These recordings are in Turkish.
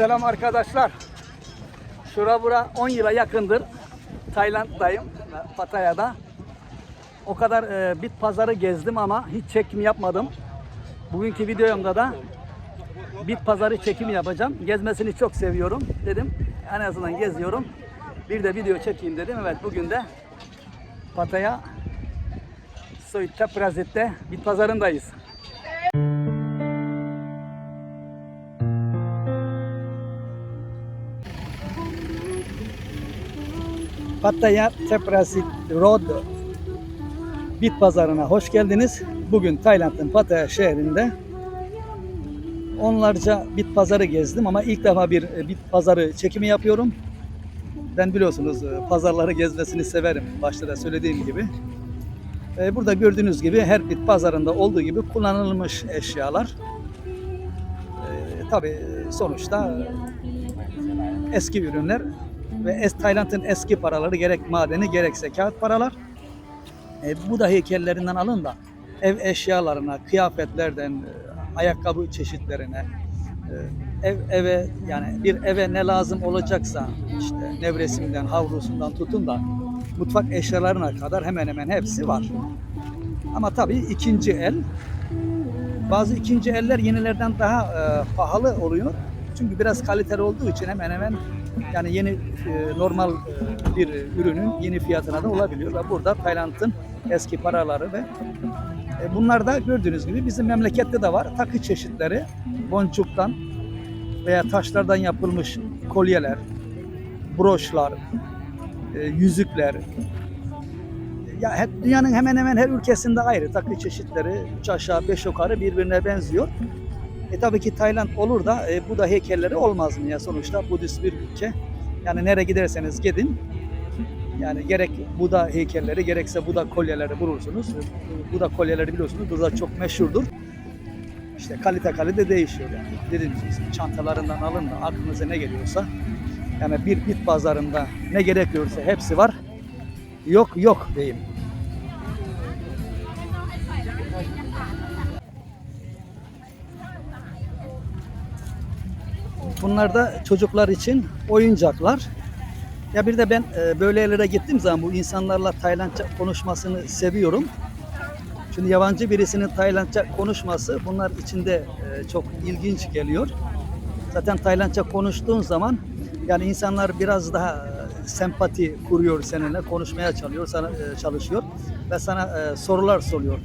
Selam arkadaşlar. Şura bura 10 yıla yakındır. Tayland'dayım. Pattaya'da. O kadar e, bit pazarı gezdim ama hiç çekim yapmadım. Bugünkü videomda da bit pazarı çekimi yapacağım. Gezmesini çok seviyorum dedim. En azından geziyorum. Bir de video çekeyim dedim. Evet bugün de Pattaya Soyutta Prazit'te bit pazarındayız. Pattaya Teprasit Road Bit Pazarı'na hoş geldiniz. Bugün Tayland'ın Pattaya şehrinde onlarca bit pazarı gezdim ama ilk defa bir e, bit pazarı çekimi yapıyorum. Ben biliyorsunuz e, pazarları gezmesini severim. Başta da söylediğim gibi. E, Burada gördüğünüz gibi her bit pazarında olduğu gibi kullanılmış eşyalar. Tabi sonuçta eski ürünler ve Tayland'ın eski paraları gerek madeni gerekse kağıt paralar. E, bu da heykellerinden alın da ev eşyalarına, kıyafetlerden, e, ayakkabı çeşitlerine, e, ev eve yani bir eve ne lazım olacaksa işte nevresinden, havlusundan tutun da mutfak eşyalarına kadar hemen hemen hepsi var. Ama tabii ikinci el bazı ikinci eller yenilerden daha e, pahalı oluyor. Çünkü biraz kaliteli olduğu için hemen hemen yani yeni e, normal e, bir ürünün yeni fiyatına da olabiliyor. Ve burada Tayland'ın eski paraları ve e, bunlar da gördüğünüz gibi bizim memlekette de var. Takı çeşitleri boncuktan veya taşlardan yapılmış kolyeler, broşlar, e, yüzükler, ya hep dünyanın hemen hemen her ülkesinde ayrı takı çeşitleri üç aşağı beş yukarı birbirine benziyor. E tabii ki Tayland olur da e, Buda heykelleri olmaz mı ya sonuçta Budist bir ülke. Yani nereye giderseniz gidin yani gerek Buda heykelleri gerekse Buda kolyeleri bulursunuz. Buda kolyeleri biliyorsunuz burada çok meşhurdur. İşte kalite kalite değişiyor yani. Dediğimiz gibi çantalarından alın da aklınıza ne geliyorsa yani bir bit pazarında ne gerekiyorsa hepsi var. Yok yok diyeyim. Bunlar da çocuklar için oyuncaklar. Ya bir de ben e, böyle yerlere gittiğim zaman bu insanlarla Taylandca konuşmasını seviyorum. Şimdi yabancı birisinin Taylandca konuşması bunlar içinde e, çok ilginç geliyor. Zaten Taylandca konuştuğun zaman yani insanlar biraz daha e, sempati kuruyor seninle, konuşmaya çalışıyor, sana çalışıyor ve sana sorular soruyor.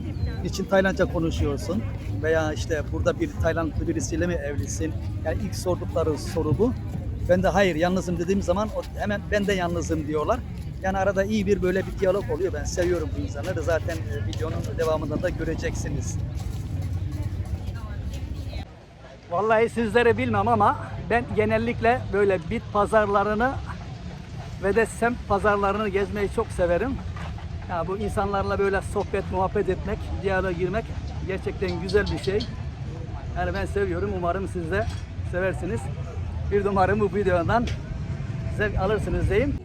Niçin Taylandca konuşuyorsun? Veya işte burada bir Taylandlı birisiyle mi evlisin? Yani ilk sordukları soru bu. Ben de hayır yalnızım dediğim zaman o- hemen ben de yalnızım diyorlar. Yani arada iyi bir böyle bir diyalog oluyor. Ben seviyorum bu insanları. Zaten e, videonun devamında da göreceksiniz. Vallahi sizlere bilmem ama ben genellikle böyle bit pazarlarını ve de semt pazarlarını gezmeyi çok severim. Ya bu insanlarla böyle sohbet, muhabbet etmek, diyaloğa girmek gerçekten güzel bir şey. Yani ben seviyorum. Umarım siz de seversiniz. Bir de umarım bu videodan zevk alırsınız diyeyim.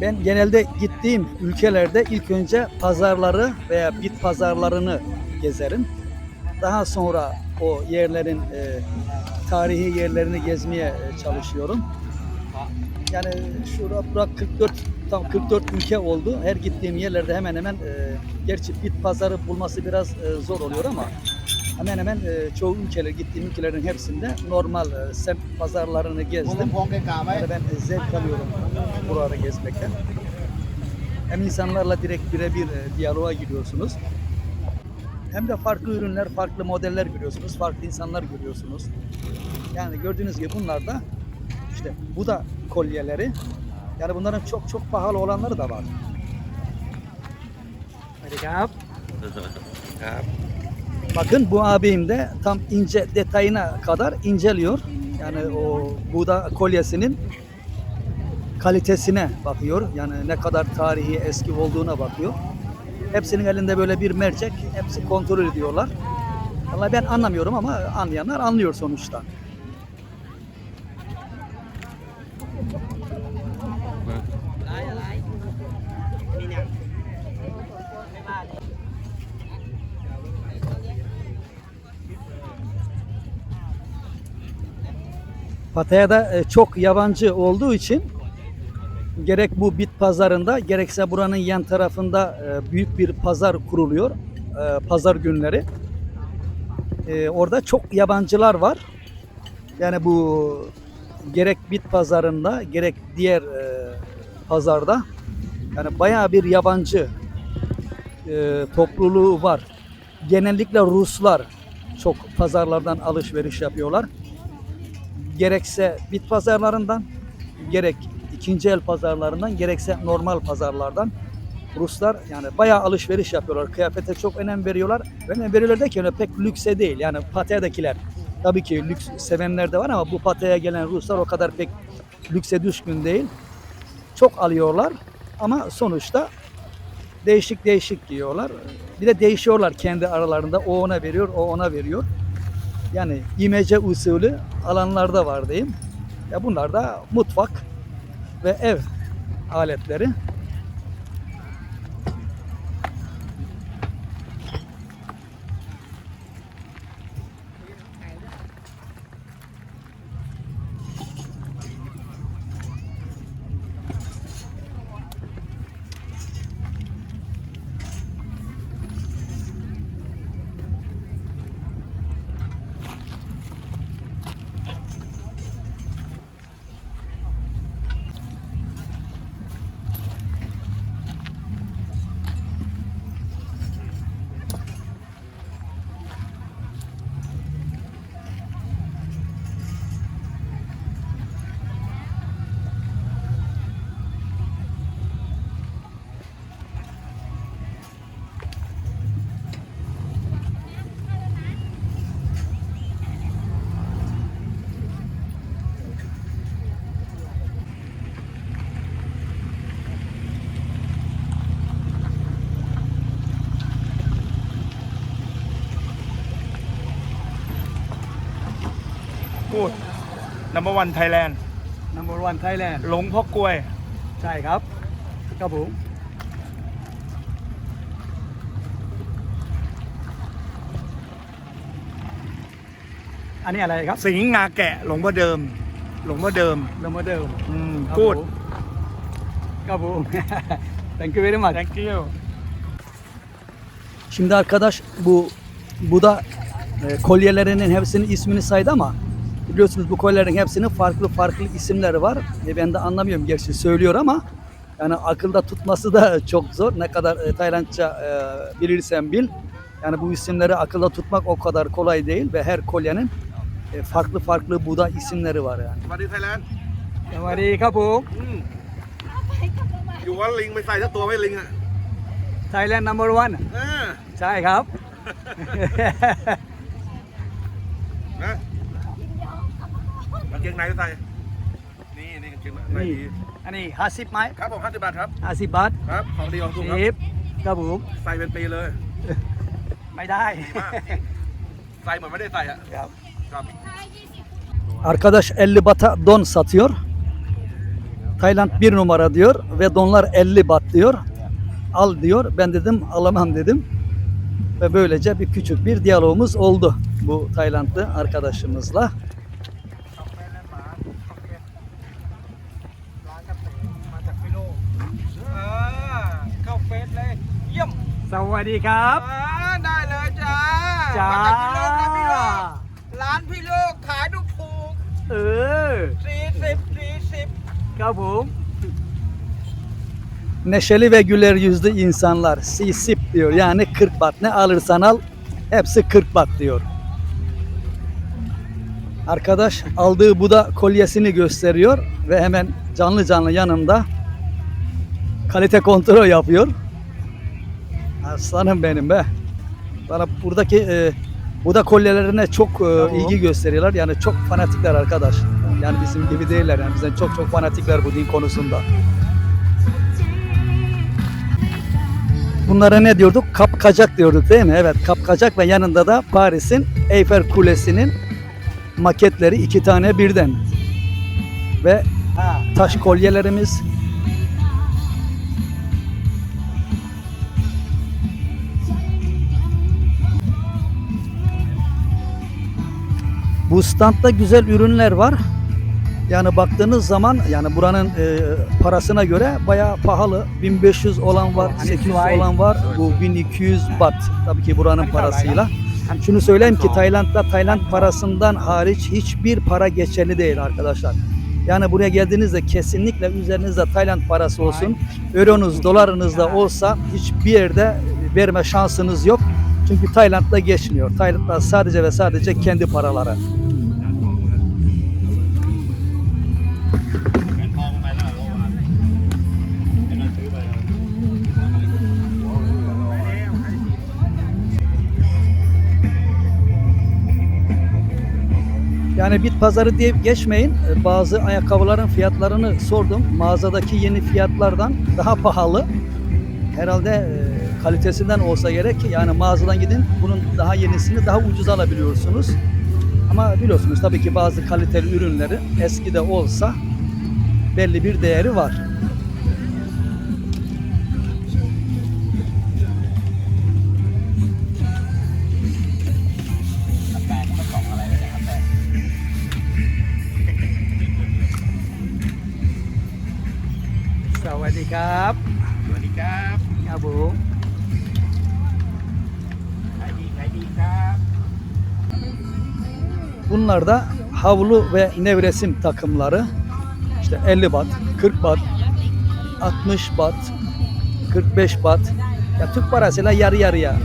Ben genelde gittiğim ülkelerde ilk önce pazarları veya bit pazarlarını gezerim. Daha sonra o yerlerin e, tarihi yerlerini gezmeye e, çalışıyorum. Yani şura bura 44 tam 44 ülke oldu. Her gittiğim yerlerde hemen hemen e, gerçi bit pazarı bulması biraz e, zor oluyor ama hemen hemen e, çoğu ülkeler gittiğim ülkelerin hepsinde normal e, semt pazarlarını gezdim. Yani ben e, zevk alıyorum buraları gezmekten. Hem insanlarla direkt birebir e, diyaloğa giriyorsunuz. Hem de farklı ürünler, farklı modeller görüyorsunuz, farklı insanlar görüyorsunuz. Yani gördüğünüz gibi bunlar da işte bu da kolyeleri. Yani bunların çok çok pahalı olanları da var. Hadi kap. Bakın bu abim de tam ince detayına kadar inceliyor. Yani o Buda kolyesinin kalitesine bakıyor. Yani ne kadar tarihi eski olduğuna bakıyor. Hepsinin elinde böyle bir mercek. Hepsi kontrol ediyorlar. Vallahi ben anlamıyorum ama anlayanlar anlıyor sonuçta. Pattaya'da e, çok yabancı olduğu için gerek bu bit pazarında gerekse buranın yan tarafında e, büyük bir pazar kuruluyor. E, Pazar günleri. Orada çok yabancılar var. Yani bu gerek bit pazarında gerek diğer pazarda yani bayağı bir yabancı topluluğu var. Genellikle Ruslar çok pazarlardan alışveriş yapıyorlar. Gerekse bit pazarlarından, gerek ikinci el pazarlarından, gerekse normal pazarlardan Ruslar yani bayağı alışveriş yapıyorlar. Kıyafete çok önem veriyorlar. Önem veriyorlar derken öyle pek lükse değil. Yani Pattaya'dakiler tabii ki lüks sevenler de var ama bu Pattaya'ya gelen Ruslar o kadar pek lükse düşkün değil. Çok alıyorlar ama sonuçta değişik değişik giyiyorlar. Bir de değişiyorlar kendi aralarında. O ona veriyor, o ona veriyor. Yani imece usulü alanlarda var diyeyim. Ya bunlar da mutfak ve ev aletleri. Number one Thailand Number one Thailand หลงพ่อกล้วย ใช่ครับครับผมอันนี้อะไรครับสิงห์งาแกะหลงพ่อเดิม หลงพ่อเดิมเดิมเดิมอืมครับกูดผมครับผม Thank you very much thank you Şimdi arkadaş bu bu da e, kolyelerinin hepsinin ismini saydı ama biliyorsunuz bu kolyelerin hepsinin farklı farklı isimleri var. E, ben de anlamıyorum gerçi söylüyor ama yani akılda tutması da çok zor. Ne kadar e, Taylandça e, bilirsen bil. Yani bu isimleri akılda tutmak o kadar kolay değil ve her kolyenin e, farklı farklı Buda isimleri var yani. สวัสดีไทยแลนด์ สวัสดีครับผม อืมอยู่ว่าลิงไปใส่ทั้งตัวไม่ลิงอ่ะ Thailand number one เออ ใช่ครับ เกงในก็ใส่ นี่นี่กางเกงใน นี่ ดี อันนี้ห้าสิบไหม ครับผมห้าสิบบาทครับ ห้าสิบบาท ครับ ของดีของถูกครับ สิบครับผม ใส่เป็นปีเลย ไม่ได้ ดีมากจริงใส่เหมือนไม่ได้ใส่อ่ะ ครับ ครับ Arkadaş 50 bata don satıyor. Tayland bir numara diyor ve donlar 50 bat diyor. Al diyor. Ben dedim alamam dedim. Ve böylece bir küçük bir diyalogumuz oldu bu Taylandlı arkadaşımızla. สวัสดีครับ อ่าได้เลยจ้า จ้า มาจากฟิโลนะพี่โลกร้านพี่โลกขายดูถูก เออ สี่สิบสี่สิบ ครับผม Neşeli ve güler yüzlü insanlar. Sisip diyor. Yani 40 bat. Ne alırsan al. Hepsi 40 bat diyor. Arkadaş aldığı Buda kolyesini gösteriyor ve hemen canlı canlı yanında kalite kontrol yapıyor. Aslanım benim be. Bana buradaki e, Buda kolyelerine çok e, ilgi gösteriyorlar. Yani çok fanatikler arkadaş. Yani bizim gibi değiller. Yani bizden çok çok fanatikler bu din konusunda. Bunlara ne diyorduk? Kapkacak diyorduk değil mi? Evet kapkacak ve yanında da Paris'in Eyfel Kulesi'nin maketleri iki tane birden. Ve taş kolyelerimiz. Bu standta güzel ürünler var. Yani baktığınız zaman yani buranın e, parasına göre bayağı pahalı. 1500 olan var, 800 olan var. Bu 1200 bat. Tabii ki buranın parasıyla. Şunu söyleyeyim ki Tayland'da Tayland parasından hariç hiçbir para geçerli değil arkadaşlar. Yani buraya geldiğinizde kesinlikle üzerinizde Tayland parası olsun. Euronuz, dolarınız da olsa hiçbir yerde verme şansınız yok. Çünkü Tayland'da geçmiyor. Tayland'da sadece ve sadece kendi paraları. Yani bit pazarı diye geçmeyin. Ee, Bazı ayakkabıların fiyatlarını sordum. Mağazadaki yeni fiyatlardan daha pahalı. Herhalde e, kalitesinden olsa gerek. Yani mağazadan gidin bunun daha yenisini daha ucuz alabiliyorsunuz. Ama biliyorsunuz tabii ki bazı kaliteli ürünleri eski de olsa belli bir değeri var. Sawadee สวัสดีครับ ครับผม ขายดีขายดีครับ Bunlar da havlu ve nevresim takımları. İşte 50 bat, 40 bat, 60 bat, 45 bat. Ya Türk parasıyla yarı yarıya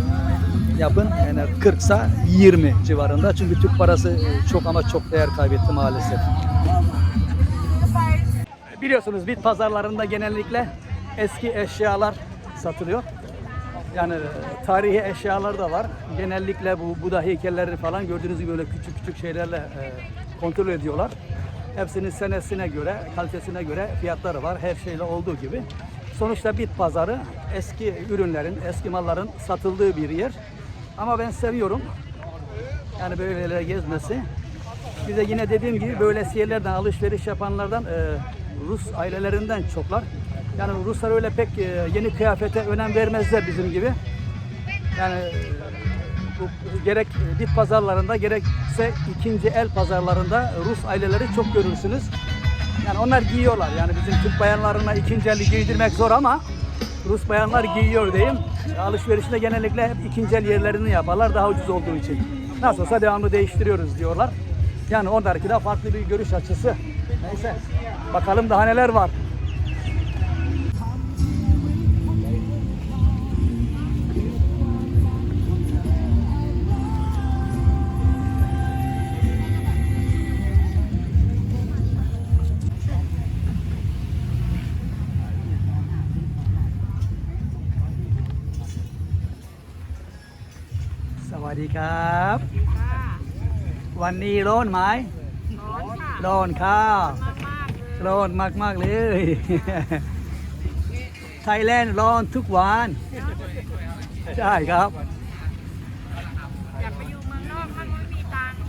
yapın. Yani 40 sa 20 civarında. Çünkü Türk parası e, çok ama çok değer kaybetti maalesef. Biliyorsunuz bit pazarlarında genellikle eski eşyalar satılıyor. Yani e, tarihi eşyalar da var. Genellikle bu Buda heykelleri falan gördüğünüz gibi böyle küçük küçük şeylerle e, kontrol ediyorlar. Hepsinin senesine göre, kalitesine göre fiyatları var. Her şeyle olduğu gibi. Sonuçta bit pazarı eski ürünlerin, eski malların satıldığı bir yer. Ama ben seviyorum. Yani böyle gezmesi. Bir de yine dediğim gibi böyle yerlerden alışveriş yapanlardan e, Rus ailelerinden çoklar. Yani Ruslar öyle pek e, yeni kıyafete önem vermezler bizim gibi. Yani e, bu gerek bit pazarlarında gerekse ikinci el pazarlarında Rus aileleri çok görürsünüz. Yani onlar giyiyorlar. Yani bizim Türk bayanlarına ikinci eli giydirmek zor ama Rus bayanlar giyiyor diyeyim. Alışverişinde genellikle hep ikinci el yerlerini yaparlar daha ucuz olduğu için. Nasıl olsa devamlı değiştiriyoruz diyorlar. Yani oradaki de farklı bir görüş açısı. Neyse bakalım daha neler var. Sawadee Krap. วันนี้ร้อนไหมร้อนค่ะร้อนครับมากๆเลยร้อนมากๆเลย ไทยแลนด์ร้อนทุกวัน ใช่ครับ อยากไปอยู่เมืองนอกถ้าไม่มีตังค์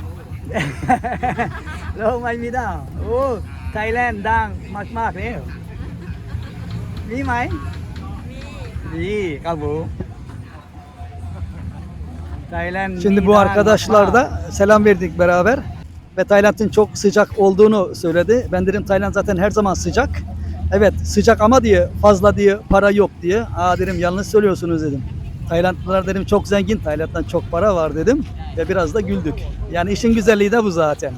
เราไม่มีดาวโอ้ไทยแลนด์ดังมากๆเลยมีไหมมีมีครับผม Tayland Şimdi bu arkadaşlar da selam verdik beraber ve Tayland'ın çok sıcak olduğunu söyledi. Ben dedim Tayland zaten her zaman sıcak. Evet sıcak ama diye fazla diye para yok diye. Aa dedim yanlış söylüyorsunuz dedim. Taylandlılar dedim çok zengin. Tayland'dan çok para var dedim ve biraz da güldük. Yani işin güzelliği de bu zaten.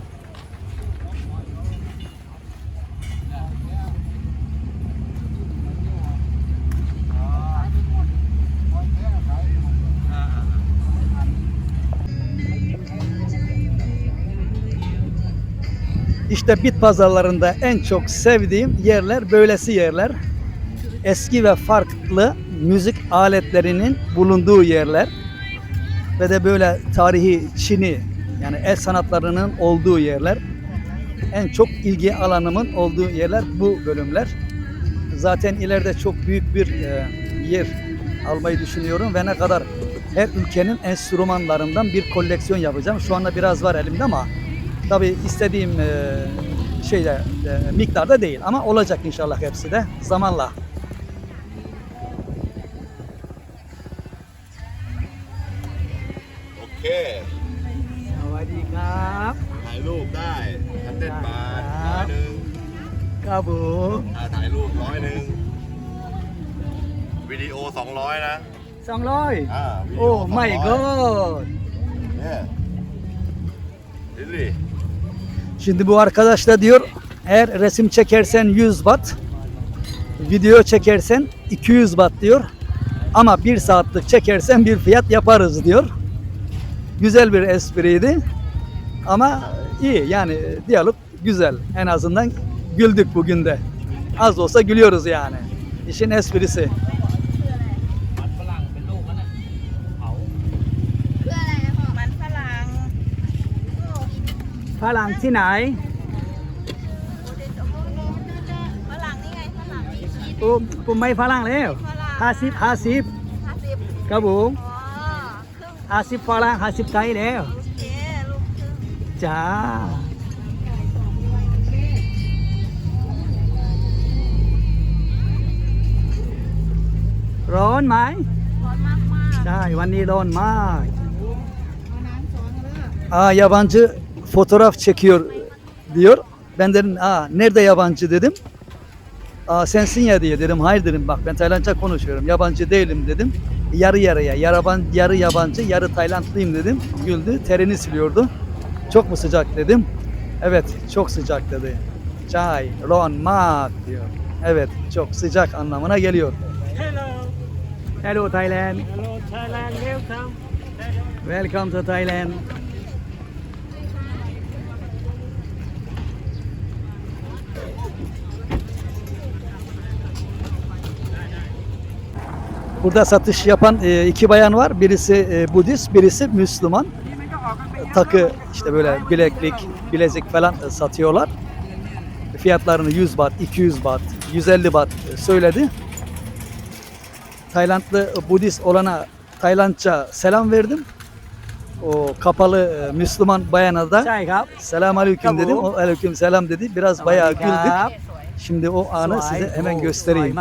İşte bit pazarlarında en çok sevdiğim yerler böylesi yerler. Eski ve farklı müzik aletlerinin bulunduğu yerler. Ve de böyle tarihi Çin'i yani el sanatlarının olduğu yerler. En çok ilgi alanımın olduğu yerler bu bölümler. Zaten ileride çok büyük bir e, yer almayı düşünüyorum ve ne kadar her ülkenin enstrümanlarından bir koleksiyon yapacağım. Şu anda biraz var elimde ama Tabii istediğim e, şeyde e, miktarda değil ama olacak inşallah hepsi de zamanla. โอเค สวัสดีครับ ถ่ายรูปได้ทันเต้นบาท ครับ ร้อยหนึ่ง ครับผม อ่าถ่ายรูปร้อยหนึ่งวิดีโอสองร้อยนะ สองร้อย อ่าวิดี โอ้ 200 ไม่ก็ เนี่ยDilli. Şimdi bu arkadaş da diyor eğer resim çekersen 100 watt, video çekersen 200 watt diyor. Ama bir saatlik çekersen bir fiyat yaparız diyor. Güzel bir espriydi. Ama iyi yani diyalog güzel. En azından güldük bugün de. Az olsa gülüyoruz yani. İşin esprisi. ฝรั่งที่ไหนฝรั่งนี่ไงฝรั่งนี่ชีสผมผมไม่ฝรั่งแล้วฝรั่งห้าสิบห้าสิบห้าสิบครับผมอ๋อครึ่งห้าสิบฝรั่งห้าสิบไทยแล้วโอเคลูกครึ่งจ้าร้อนไหมร้อนมากมากใช่วันนี้ร้อนมาก Aa, yabancı fotoğraf çekiyor diyor. Ben dedim aa nerede yabancı dedim. Aa sensin ya diye dedim. Hayır dedim bak ben Taylandca konuşuyorum. Yabancı değilim dedim. Yarı yarıya. Yarı, yarı yabancı, yarı Taylandlıyım dedim. Güldü. Terini siliyordu. Çok mu sıcak dedim. Evet çok sıcak dedi. Çay, ron, mak diyor. Evet çok sıcak anlamına geliyor. Hello Hello Thailand. Hello Thailand welcome Welcome to Thailand. Burada satış yapan e, iki bayan var. Birisi e, Budist, birisi Müslüman. Takı işte böyle bileklik, bilezik falan e, satıyorlar. Fiyatlarını 100 bat, 200 bat, 150 bat söyledi. Taylandlı Budist olana Taylandça selam verdim. O kapalı Müslüman bayana da selam aleyküm dedim. O aleyküm selam dedi. Biraz bayağı güldük. Şimdi o anı size hemen göstereyim.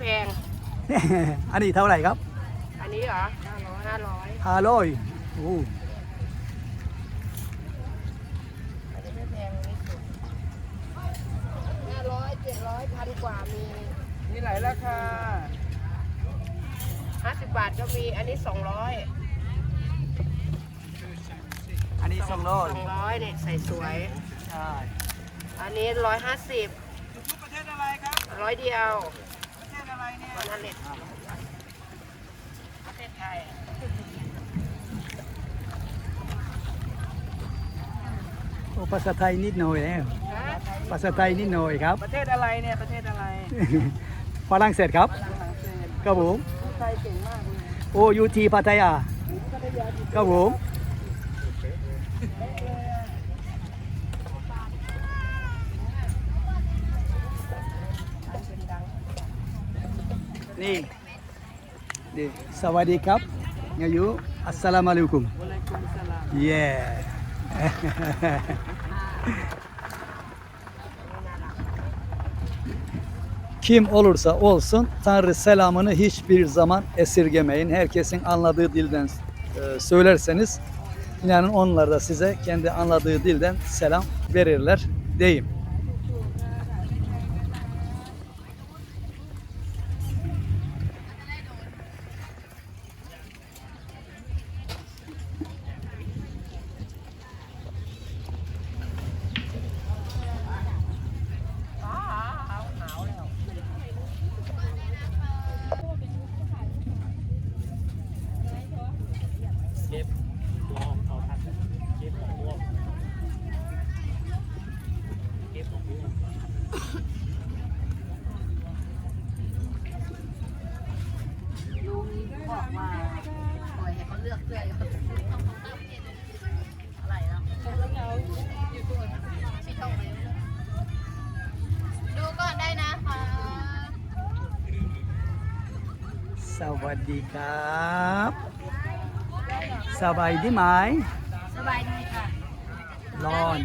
สวยมากไม่แพงๆอันนี้เท่าไหร่ครับ อันนี้เหรอห้าร้อยห้าร้อยโอ้อันนี้ไม่แพงนี่สุดห้าร้อยเจ็ดร้อยพันกว่ามีมีหลายราคาห้าสิบบาทก็มี อันนี้สองร้อยอันนี้สองร้อยสองร้อยเนี่ยใส่สวย ใช่ อันนี้ร้อยห้าสิบประเทศอะไรครับร้อยเดียว โอ้ภาษาไทยนิดหน่อยแล้วฮะภาษาไทยนิดหน่อยครับ ประเทศอะไรเนี่ยประเทศอะไรฝรั่งเศสครับครับผมไทยเก่งมากเลยโอ้อยูทีพัทยาครับผม นี่นี่สวัสดีครับยายุอัสสลามุอะลัยกุม วะลัยกุมสลาม Yeah. Kim olursa olsun Tanrı selamını hiçbir zaman esirgemeyin. Herkesin anladığı dilden e, söylerseniz inanın onlar da size kendi anladığı dilden selam verirler deyim. วัสดีครับ สบายดีไหม สบายดีค่ะ ร้อน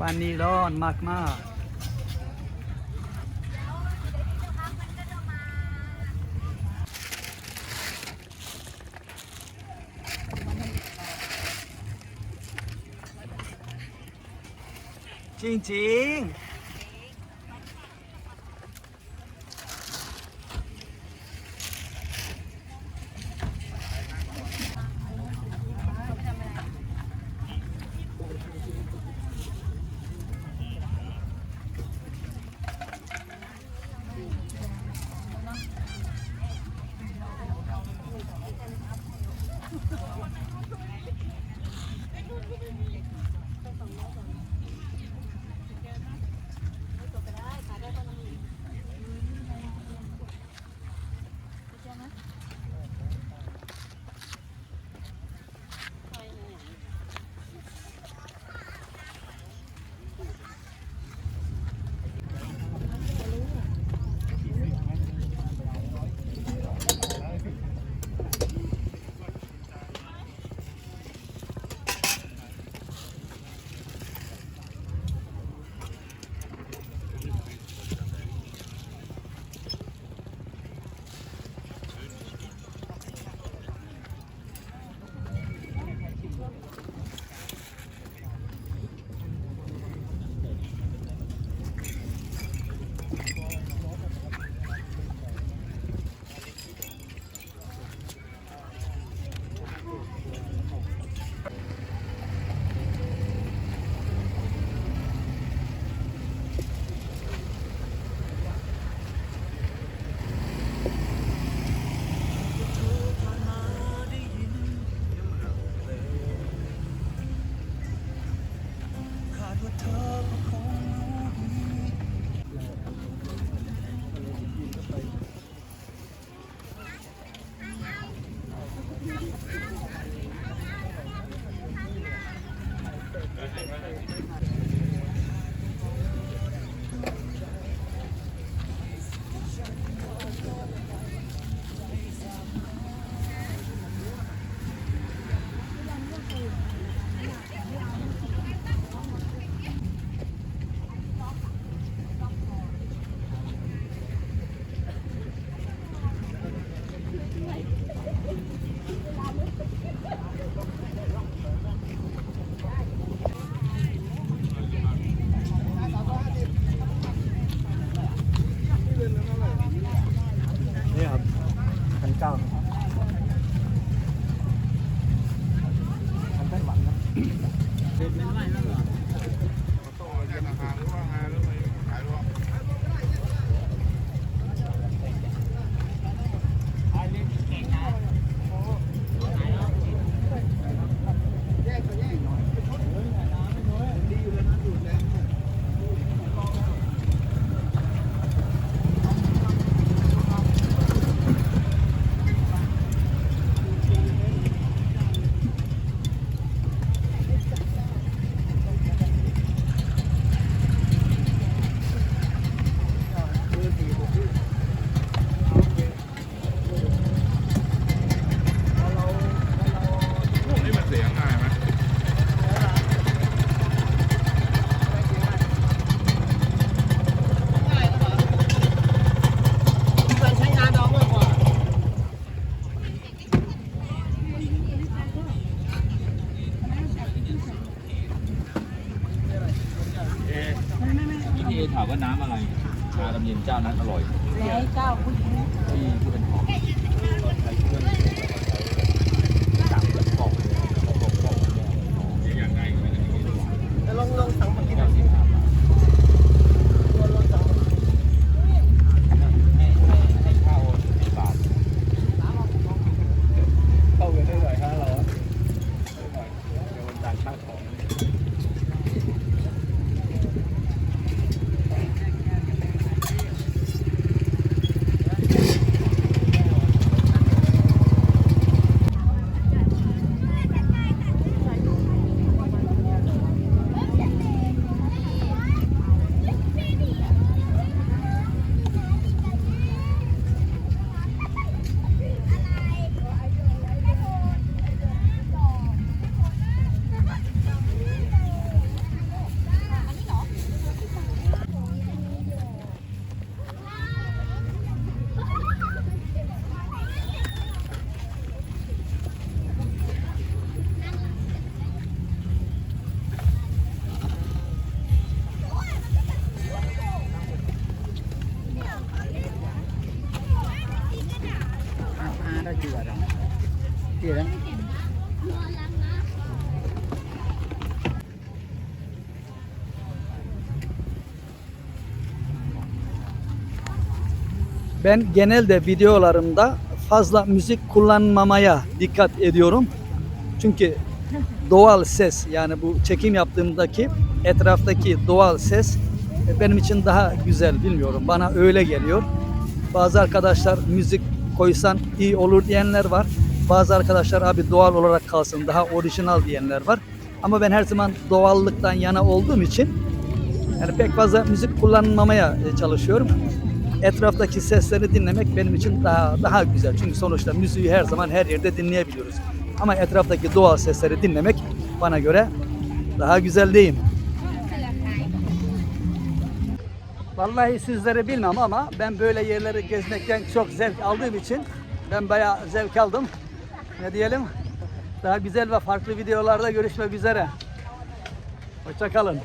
วันนี้ร้อนมากมากจริงๆำอะไร ชาดำเย็นเจ้านั้นอร่อยแล้วเจ้าผู้หญิงที่ที่เป็นหอมเราใช้เครื่องจับแล้วกรอกเลยแล้วกรอกกรอกอย่างไรก็ไม่ได้กินหวานลองลองสั่งมากิ Ben genelde videolarımda fazla müzik kullanmamaya dikkat ediyorum. Çünkü doğal ses yani bu çekim yaptığımdaki etraftaki doğal ses benim için daha güzel bilmiyorum. Bana öyle geliyor. Bazı arkadaşlar müzik koysan iyi olur diyenler var. Bazı arkadaşlar abi doğal olarak kalsın daha orijinal diyenler var. Ama ben her zaman doğallıktan yana olduğum için yani pek fazla müzik kullanmamaya çalışıyorum. Etraftaki sesleri dinlemek benim için daha daha güzel. Çünkü sonuçta müziği her zaman her yerde dinleyebiliyoruz. Ama etraftaki doğal sesleri dinlemek bana göre daha güzel değil. Vallahi sizleri bilmem ama ben böyle yerleri gezmekten çok zevk aldığım için ben bayağı zevk aldım. Ne diyelim? Daha güzel ve farklı videolarda görüşmek üzere. Hoşçakalın.